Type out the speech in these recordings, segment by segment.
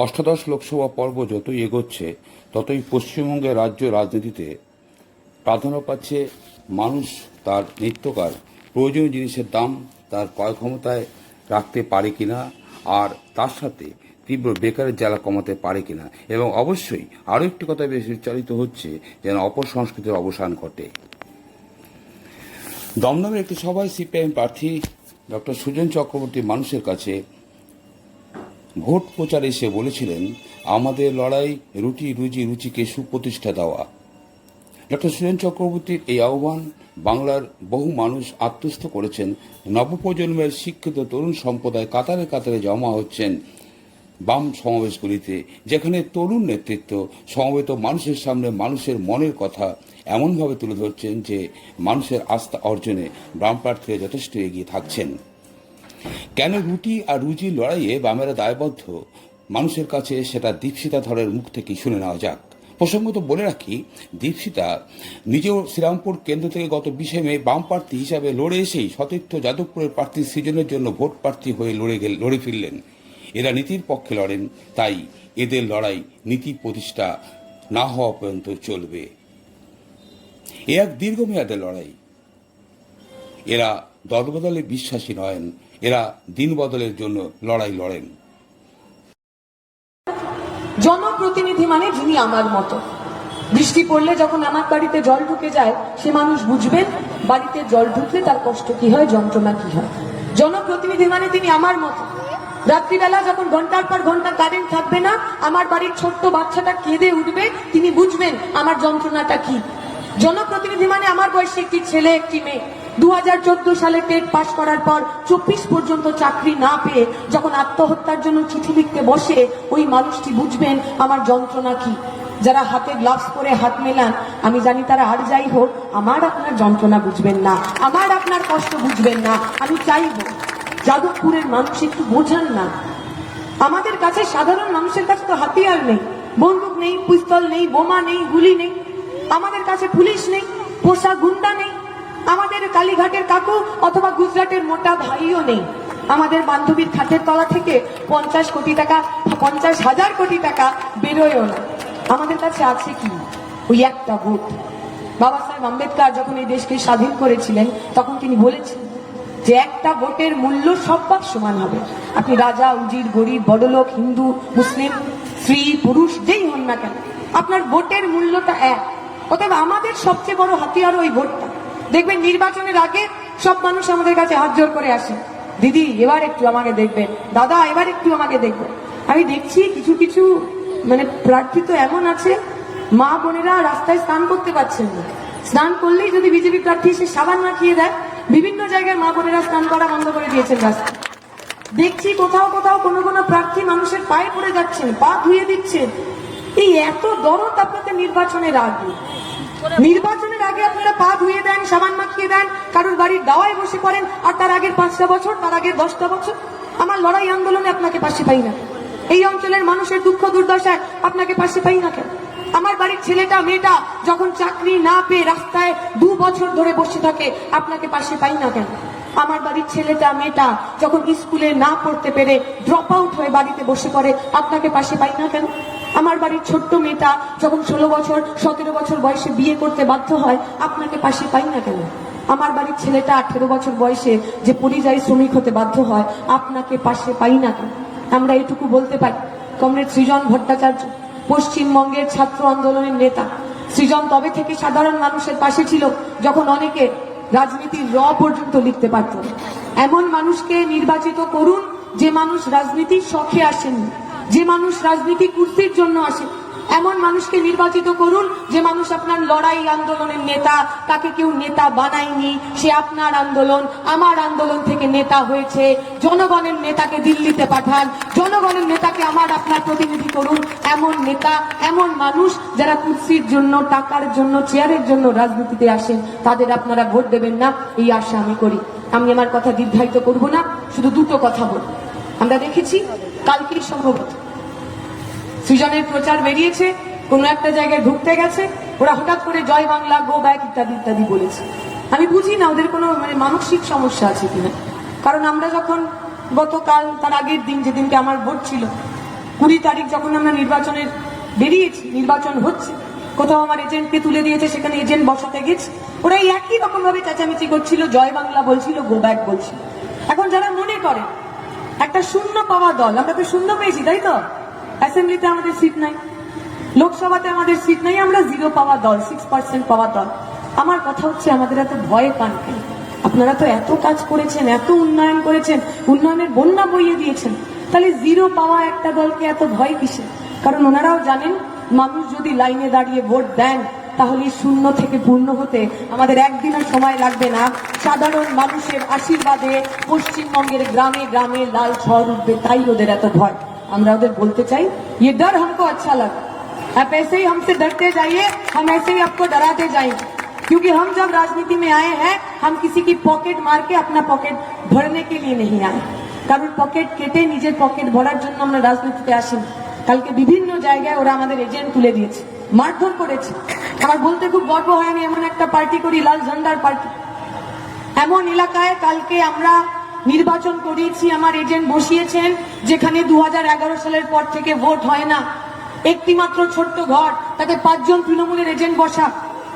অষ্টাদশ লোকসভা পর্ব যতই এগোচ্ছে, ততই পশ্চিমবঙ্গের রাজ্য রাজনীতিতে প্রাধান্য পাচ্ছে মানুষ তার নিত্যকার প্রয়োজনীয় জিনিসের দাম তার ক্রয় ক্ষমতায় রাখতে পারে কিনা, আর তার সাথে তীব্র বেকারের জ্বালা কমাতে পারে কিনা। এবং অবশ্যই আরও একটি কথা বেশি উচ্চারিত হচ্ছে, যেন অপসংস্কৃতির অবসান ঘটে। দমদমের একটি সভায় সিপিআইএম প্রার্থী ডক্টর সুজন চক্রবর্তী মানুষের কাছে ভোট প্রচারে এসে বলেছিলেন, আমাদের লড়াই রুটি রুজি রুচিকে সুপ্রতিষ্ঠা দেওয়া। ডক্টর সুরেন চক্রবর্তীর এই আহ্বান বাংলার বহু মানুষ আত্মস্থ করেছেন। নবপ্রজন্মের শিক্ষিত তরুণ সম্প্রদায় কাতারে কাতারে জমা হচ্ছেন বাম সমাবেশগুলিতে, যেখানে তরুণ নেতৃত্ব সমবেত মানুষের সামনে মানুষের মনের কথা এমনভাবে তুলে ধরছেন যে মানুষের আস্থা অর্জনে বাম প্রার্থীরা যথেষ্ট এগিয়ে থাকছেন। কেন রুটি আর রুজির লড়াইয়ে বামেরা দায়বদ্ধ? মানুষের কাছে সেটা দীপশিতা ধরের মুখ থেকে শুনে নেওয়া যাক। প্রসঙ্গত বলে রাখি, দীপশিতা নিজেও শ্রীরামপুর কেন্দ্র থেকে গত বিশে মে বাম প্রার্থী হিসাবে লড়ে এসেই সতীর্থ যাদবপুরের প্রার্থী সৃজনের জন্য ভোট প্রার্থী হয়ে লড়ে গেল, লড়ে ফিরলেন। এরা নীতির পক্ষে লড়েন, তাই এদের লড়াই নীতি প্রতিষ্ঠা না হওয়া পর্যন্ত চলবে। এ এক দীর্ঘমেয়াদের লড়াই। এরা দলবদলে বিশ্বাসী নয় এরা দিন বদলের জন্য লড়াই লড়েন। জনপ্রতিনিধি মানে যিনি আমার মতো। বৃষ্টি পড়লে যখন আমার বাড়িতে জল ঢুকে যায়, সে মানুষ বুঝবেন বাড়িতে জল ঢুকলে তার কষ্ট কি হয়, যন্ত্রণা কি হয়। জনপ্রতিনিধি মানে তিনি আমার মতো। রাত্রিবেলা যখন ঘণ্টার পর ঘণ্টা কারেন্ট থাকবে না, আমার বাড়ির ছোট্ট বাচ্চাটা কেঁদে উঠবে, তিনি বুঝবেন আমার যন্ত্রণাটা কি। জনপ্রতিনিধি মানে আমার বয়সে একটি ছেলে, একটি মেয়ে। দু হাজার চোদ্দ সালে টেট পাশ করার পর চব্বিশ পর্যন্ত চাকরি না পেয়ে যখন আত্মহত্যার জন্য চিঠি লিখতে বসে, ওই মানুষটি বুঝবেন আমার যন্ত্রণা কি। যারা হাতে গ্লাভস পরে হাত মেলান, আমি জানি তারা আর যাই হোক, আমার আপনার যন্ত্রণা বুঝবেন না, আমার আপনার কষ্ট বুঝবেন না, আমি চাইব যাদবপুরের মানুষ একটু বোঝান না। আমাদের কাছে সাধারণ মানুষের কাছে তো হাতিয়ার নেই, বন্দুক নেই, পিস্তল নেই, বোমা নেই, গুলি নেই, আমাদের কাছে পুলিশ নেই, পোষা গুন্ডা নেই আমাদের কালীঘাটের কাকু অথবা গুজরাটের মোটা ভাইও নেই। আমাদের বান্ধবীর খাটের তলা থেকে পঞ্চাশ কোটি টাকা, পঞ্চাশ হাজার কোটি টাকা বেরোয়ও না। আমাদের কাছে আছে কি? ওই একটা ভোট। বাবা সাহেব আম্বেদকর যখন এই দেশকে স্বাধীন করেছিলেন, তখন তিনি বলেছিলেন যে একটা ভোটের মূল্য সব্বার সমান হবে। আপনি রাজা, উজির, গরিব, বড়লোক, হিন্দু, মুসলিম, স্ত্রী, পুরুষ, যেই হন না কেন, আপনার ভোটের মূল্যটা এক। অতএব আমাদের সবচেয়ে বড় হাতিয়ার ওই ভোটটা। দেখবেন নির্বাচনের আগে সব মানুষ আমাদের কাছে হাত জোর করে আসে। দিদি, এবার একটু আমাকে দেখবেন। দাদা, এবার একটু আমাকে দেখবেন। আমি দেখছি কিছু কিছু মানে প্রার্থী তো এমন আছে, মা বোনেরা রাস্তায় স্নান করতে পারছেন না। স্নান করলেই যদি বিজেপি প্রার্থী এসে সাবান মাখিয়ে দেয়, বিভিন্ন জায়গায় মা বোনেরা স্নান করা বন্ধ করে দিয়েছেন রাস্তায়। দেখছি কোথাও কোথাও কোনো কোনো প্রার্থী মানুষের পায়ে পড়ে যাচ্ছেন, পা ধুয়ে দিচ্ছেন। এই এত দরদ আপনাদের নির্বাচনের আগে। নির্বাচনের আগে আপনারা পা ধুয়ে দেন, সাবান মাখিয়ে দেন, কারোর বাড়ির দাওয়ায় বসে পড়েন, আর তার আগের পাঁচটা বছর, তার আগের দশটা বছর। আমার লড়াই আন্দোলনে আপনাকে পাশে পাই না। এই অঞ্চলের মানুষের দুঃখ দুর্দশায় আপনাকে পাশে পাই না কেন? আমার বাড়ির ছেলেটা, মেয়েটা যখন চাকরি না পেয়ে রাস্তায় দু বছর ধরে বসে থাকে, আপনাকে পাশে পাই না কেন? আমার বাড়ির ছেলেটা, মেয়েটা যখন স্কুলে না পড়তে পেরে ড্রপ আউট হয়ে বাড়িতে বসে পড়ে, আপনাকে পাশে পাই না কেন? আমার বাড়ির ছোট্ট মেয়েটা যখন ষোলো বছর, সতেরো বছর বয়সে বিয়ে করতে বাধ্য হয়, আপনাকে পাশে পাই না কেন? আমার বাড়ির ছেলেটা আঠেরো বছর বয়সে যে পরিযায়ী শ্রমিক হতে বাধ্য হয়, আপনাকে পাশে পাই না কেন? আমরা এটুকু বলতে পারি। কমরেড সৃজন ভট্টাচার্য, পশ্চিমবঙ্গের ছাত্র আন্দোলনের নেতা। সৃজন তবে থেকে সাধারণ মানুষের পাশে ছিল যখন অনেকে রাজনীতির র পর্যন্ত লিখতে পারত। এমন মানুষকে নির্বাচিত করুন যে মানুষ রাজনীতির শখে আসেন যে মানুষ রাজনীতি কুর্তির জন্য আসে, এমন মানুষকে নির্বাচিত করুন যে মানুষ আপনার লড়াই আন্দোলনের নেতা, তাকে কেউ নেতা বানায়নি, সে আপনার আন্দোলন, আমার আন্দোলন থেকে নেতা হয়েছে। জনগণের নেতাকে দিল্লিতে পাঠান, জনগণের নেতাকে আমার আপনার প্রতিনিধি করুন। এমন নেতা, এমন মানুষ যারা কুর্সির জন্য, টাকার জন্য, চেয়ারের জন্য রাজনীতিতে আসেন, তাদের আপনারা ভোট দেবেন না, এই আশা আমি করি। আমি আমার কথা দীর্ঘায়িত করব না, শুধু দুটো কথা বলব। আমরা দেখেছি কালকেই সম্ভবত সৃজনের প্রচার বেরিয়েছে, কোনো একটা জায়গায় ঢুকতে গেছে, ওরা হঠাৎ করে জয় বাংলা, গো ব্যাক ইত্যাদি ইত্যাদি বলেছে। আমি বুঝি না, ওদের কোনো মানে মানসিক সমস্যা আছে কিনা। কারণ আমরা যখন গতকাল, তার আগের দিন, যেদিনকে আমার ভোট ছিল, কুড়ি তারিখ যখন আমরা নির্বাচনের বেরিয়েছি, নির্বাচন হচ্ছে, কোথাও আমার এজেন্টকে তুলে দিয়েছে, সেখানে এজেন্ট বসাতে গেছে ওরা এই একই রকমভাবে চেঁচামেচি করছিল, জয় বাংলা বলছিল, গো ব্যাক বলছিল। এখন যারা মনে করে একটা শূন্য পাওয়া দল, আমরা তো শূন্য পেয়েছি, তাই তো? অ্যাসেম্বলিতে আমাদের সিট নাই। লোকসভাতে আমাদের সিট নাই, আমরা জিরো পাওয়া দল সিক্স পার্সেন্ট পাওয়া দল। আমার কথা হচ্ছে, আমাদের এত ভয়ে পান আপনারা তো এত কাজ করেছেন, এত উন্নয়ন করেছেন, উন্নয়নের বন্যা বইয়ে দিয়েছেন। তাহলে জিরো পাওয়া একটা দলকে এত ভয় কিসে কারণ ওনারাও জানেন, মানুষ যদি লাইনে দাঁড়িয়ে ভোট দেন তাহলে এই শূন্য থেকে পূর্ণ হতে আমাদের একদিনের সময় লাগবে না সাধারণ মানুষের আশীর্বাদে পশ্চিমবঙ্গের গ্রামে গ্রামে লাল ঝড় উঠবে তাই ওদের এত ভয় আমরা ওদের বলতে চাই ये डर हमको अच्छा लगा आप ऐसे ही हमसे डरते जाइए हम ऐसे ही आपको डराते जाएंगे क्योंकि हम जब राजनीति में आए हैं हम किसी की पॉकेट मार के अपना पॉकेट भरने के लिए नहीं आए কারোর পকেট কেটে নিজের পকেট ভরার জন্য আমরা রাজনীতিতে আসিনি কালকে বিভিন্ন জায়গায় ওরা আমাদের এজেন্ট তুলে দিয়েছে মারধর করেছে আমার বলতে খুব গর্ব হয়, আমি এমন একটা পার্টি করি, লাল ঝান্ডার পার্টি এমন এলাকায় কালকে আমরা নির্বাচন করিয়েছি, আমার এজেন্ট বসিয়েছেন, যেখানে দু হাজার এগারো সালের পর থেকে ভোট হয় না। একটি মাত্র ছোট্ট ঘর, তাতে পাঁচজন তৃণমূলের এজেন্ট বসা।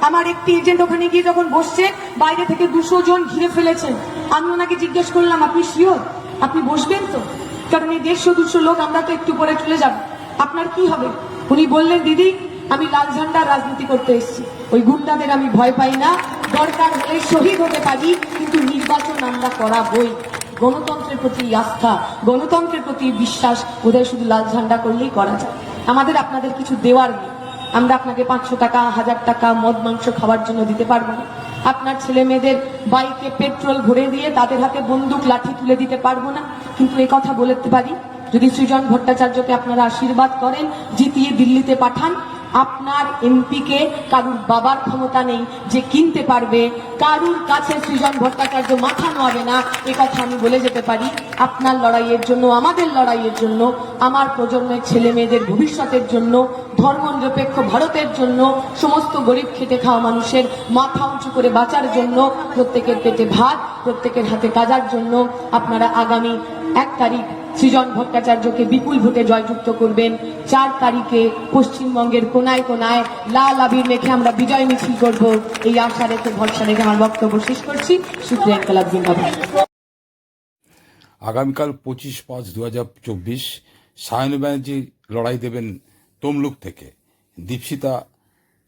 আমার একটি এজেন্ট ওখানে গিয়ে যখন বসছে, বাইরে থেকে দুশো জন ঘিরে ফেলেছেন আমি ওনাকে জিজ্ঞেস করলাম, আপনি শিওর আপনি বসবেন তো? কারণ এই দেড়শো দুশো লোক, আমরা তো একটু পরে চলে যাব। আপনার কি হবে? উনি বললেন, দিদি আমি লাল ঝান্ডার রাজনীতি করতে এসেছি। ওই গুন্ডাদের আমি ভয় পাই না। দরকার হলে শহীদ হতে পারি, কিন্তু নির্বাচন আমরা করাবই। গণতন্ত্রের প্রতি আস্থা, গণতন্ত্রের প্রতি বিশ্বাস ওদের শুধু লাল ঝান্ডা করলেই করা যায়। আমাদের আপনাদের কিছু দেওয়ার নেই। আমরা আপনাকে পাঁচশো টাকা, হাজার টাকা মদ, মাংস খাওয়ার জন্য দিতে পারব না। আপনার ছেলে মেয়েদের বাইকে পেট্রোল ভরে দিয়ে তাদের হাতে বন্দুক, লাঠি তুলে দিতে পারব না। কিন্তু এই কথা বলতে পারি, যদি সৃজন ভট্টাচার্যকে আপনারা আশীর্বাদ করেন, জিতিয়ে দিল্লিতে পাঠান আপনার এমপিকে কারুর বাবার ক্ষমতা নেই যে কিনতে পারবে, কারুর কাছে সৃজন ভট্টাচার্য মাথা নোয়াবে না কথা আমি বলে যেতে পারি। আপনার লড়াইয়ের জন্য, আমাদের লড়াইয়ের জন্য, আমার প্রজন্মের ছেলে মেয়েদের ভবিষ্যতের জন্য, ধর্মনিরপেক্ষ ভারতের জন্য, সমস্ত গরিব খেটে খাওয়া মানুষের মাথা উঁচু করে বাঁচার জন্য, প্রত্যেকের পেটে ভাত, প্রত্যেকের হাতে কাজার জন্য, আপনারা আগামী এক তারিখ সৃজন ভট্টাচার্যকে বিপুল ভোটে জয়যুক্ত করবেন। চার তারিখে পশ্চিমবঙ্গের কোনায় কোনায় লাল আবির মেখে আমরা বিজয় মিছিল করব। এই আশা রেখে ভরসা রেখে আমার বক্তব্য শেষ করছি। সুপ্রিয়া ইনকালাব জিন্দাবাদ আগামীকাল পঁচিশ পাঁচ দু হাজার চব্বিশ সায়ন ব্যানার্জি লড়াই দেবেন তমলুক থেকে। দীপশিতা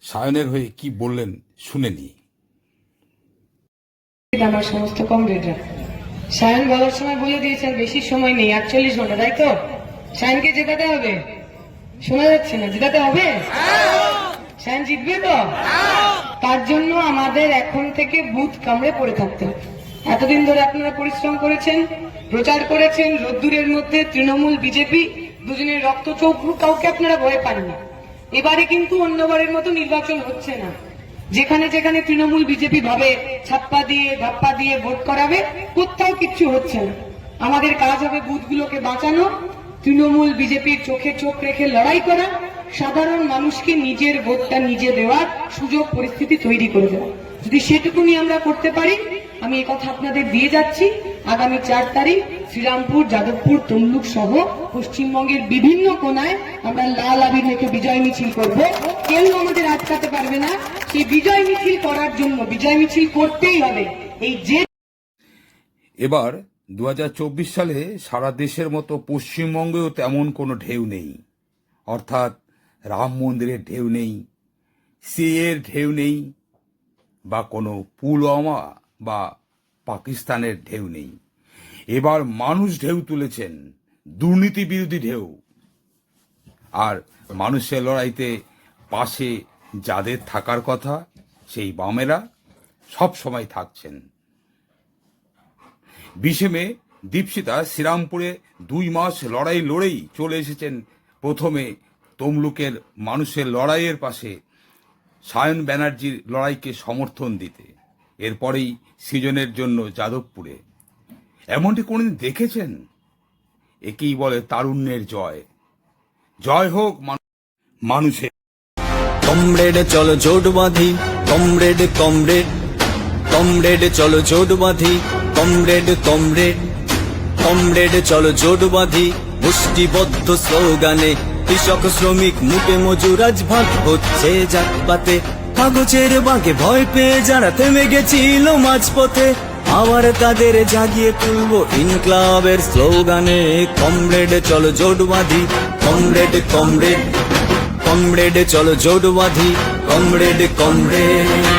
সায়নের হয়ে কি বললেন শুনে নিই। আমার সমস্ত কমরেডরা। সায়ন বলার সময় বলে দিয়েছে, আর বেশি সময় নেই, আটচল্লিশ ঘণ্টা, তাই তো? সায়নকে জেতাতে হবে। শোনা যাচ্ছে না, জেতাতে হবে? সায়ন জিতবে তো? তার জন্য আমাদের এখন থেকে বুথ কামড়ে পড়ে থাকতে এতদিন ধরে আপনারা পরিশ্রম করেছেন, প্রচার করেছেন, রোদ্দুরের মধ্যে তৃণমূল, বিজেপি, দুজনের রক্ত চোখ কাউকে আপনারা ভয় পাননি এবারে কিন্তু অন্যবারের মতো নির্বাচন হচ্ছে না। যেখানে যেখানে তৃণমূল বিজেপি ভাবে ছাপ্পা দিয়ে, ধাপ্পা দিয়ে ভোট করাবে, কোথাও কিচ্ছু হচ্ছে না। আমাদের কাজ হবে বুথগুলোকে বাঁচানো, তৃণমূল বিজেপির চোখে চোখ রেখে লড়াই করা, সাধারণ মানুষকে নিজের ভোটটা নিজে দেওয়ার সুযোগ, পরিস্থিতি তৈরি করে দেওয়া। যদি সেটুকুনি আমরা করতে পারি, আমি কথা আপনাদের দিয়ে যাচ্ছি। আগামী চার তারিখ শ্রীরামপুর, যাদবপুর, তমলুক সহ পশ্চিমবঙ্গের বিভিন্ন কোনায় আমরা লাল আবির মেখে বিজয় মিছিল করব। কেউ আমাদের আটকাতে পারবে না। সেই বিজয় মিছিল করার জন্য, বিজয় মিছিল করতেই হবে। এই যে এবার দু হাজার চব্বিশ সালে সারা দেশের মতো পশ্চিমবঙ্গেও তেমন কোনো ঢেউ নেই। অর্থাৎ রাম মন্দিরের ঢেউ নেই, সিএর ঢেউ নেই, বা কোনো পুলওয়ামা বা পাকিস্তানের ঢেউ নেই। এবার মানুষ ঢেউ তুলেছেন, দুর্নীতি বিরোধী ঢেউ। আর মানুষের লড়াইতে পাশে যাদের থাকার কথা, সেই বামেরা সব সময় থাকছেন। বিশে মে শ্রীরামপুরে দুই মাস লড়াই লড়েই চলে এসেছেন। প্রথমে তমলুকের মানুষের লড়াইয়ের পাশে সায়ন ব্যানার্জির লড়াইকে সমর্থন দিতে, এরপরেই সৃজনের জন্য যাদবপুরে। এমনটি কোনদিন দেখেছেন? একেই বলে তারুণ্যের জয়। জয় হোক মানুষের কমরেড, চলো জোট বাঁধি। Comrade comrade. কমরেড, চলো জোট বাঁধি। Comrade comrade. কমরেড, চলো জোট বাঁধি। মুষ্টিবদ্ধ স্লোগানে কৃষক, শ্রমিক মুখে মজুর, আজ ভাগ হচ্ছে জাতপাতে। কাগজের বাঁকে ভয় পেয়ে যারা থেমে গেছিল মাঝপথে। আবার তাদের জাগিয়ে তুলবো ইনক্লাবের স্লোগানে। কমরেড, চলো জোট বাঁধি কমরেড কমরেড কমরেড, চলো জোট বাঁধি কমরেড কমরেড।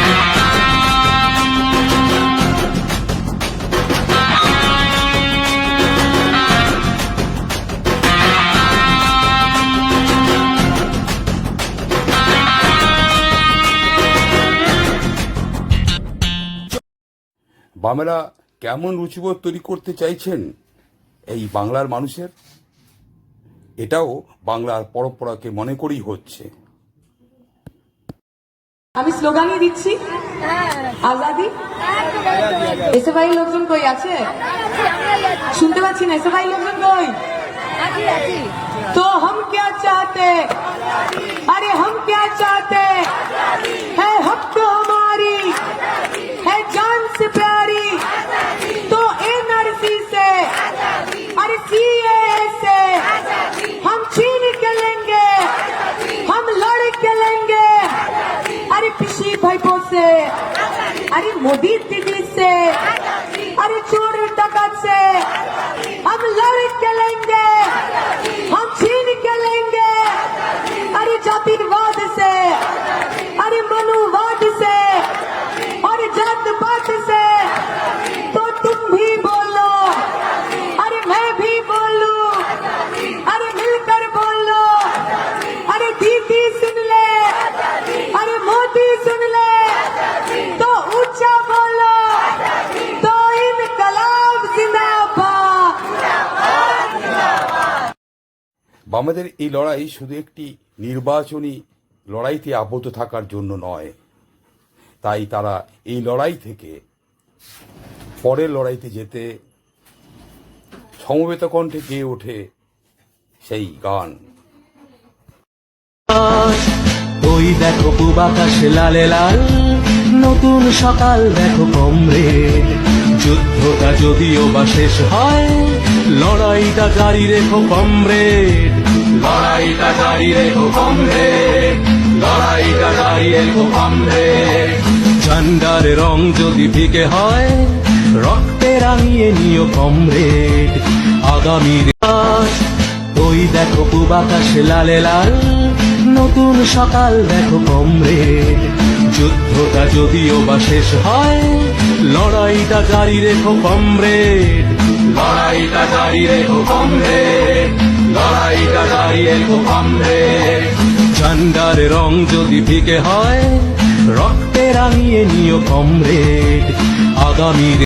বামেরা কেমন রুচিবোধ তৈরি করতে চাইছেন এই বাংলার মানুষের এটাও বাংলার পরম্পরাকে মনে করেই হচ্ছে আমি স্লোগানই দিচ্ছি আজাদি এসে ভাই লোকজন কই আছে শুনতে পাচ্ছি না এসে ভাই লোকজন কই तो हम क्या चाहते अरे हम क्या चाहते है हक तो বামেদের এই লড়াই শুধু একটি নির্বাচনী লড়াইতে আবদ্ধ থাকার জন্য নয়। তাই তারা এই লড়াই থেকে পরের লড়াইতে যেতে সমবেত কণ্ঠে গেয়ে ওঠে সেই গান। ওই দেখো পূবাকাশ লালে লাল, নতুন সকাল দেখো কমরে। যুদ্ধটা যদিও বা শেষ হয়, লড়াইটা জারি রেখো কমরেড লড়াইটা জারি রেখো কমরেড লড়াইটা জারি রেখো কমরেড ঝান্ডার রং যদি ফিকে হয়, রক্তে রাঙিয়ে নিও কমরেড। আগামীর ওই দেখো পূবাকাশ লালে লাল, নতুন সকাল দেখো কমরেড। যুদ্ধটা যদিও বা শেষ হয়, লড়াইটা জারি রেখো কমরেড। লড়াইটা জারি রেখো কমরেড। জারি রেখো কমরেড ঝান্ডার রং যদি ফিকে হয় রক্তে রাঙিয়ে নিও কমরেড। আগামীর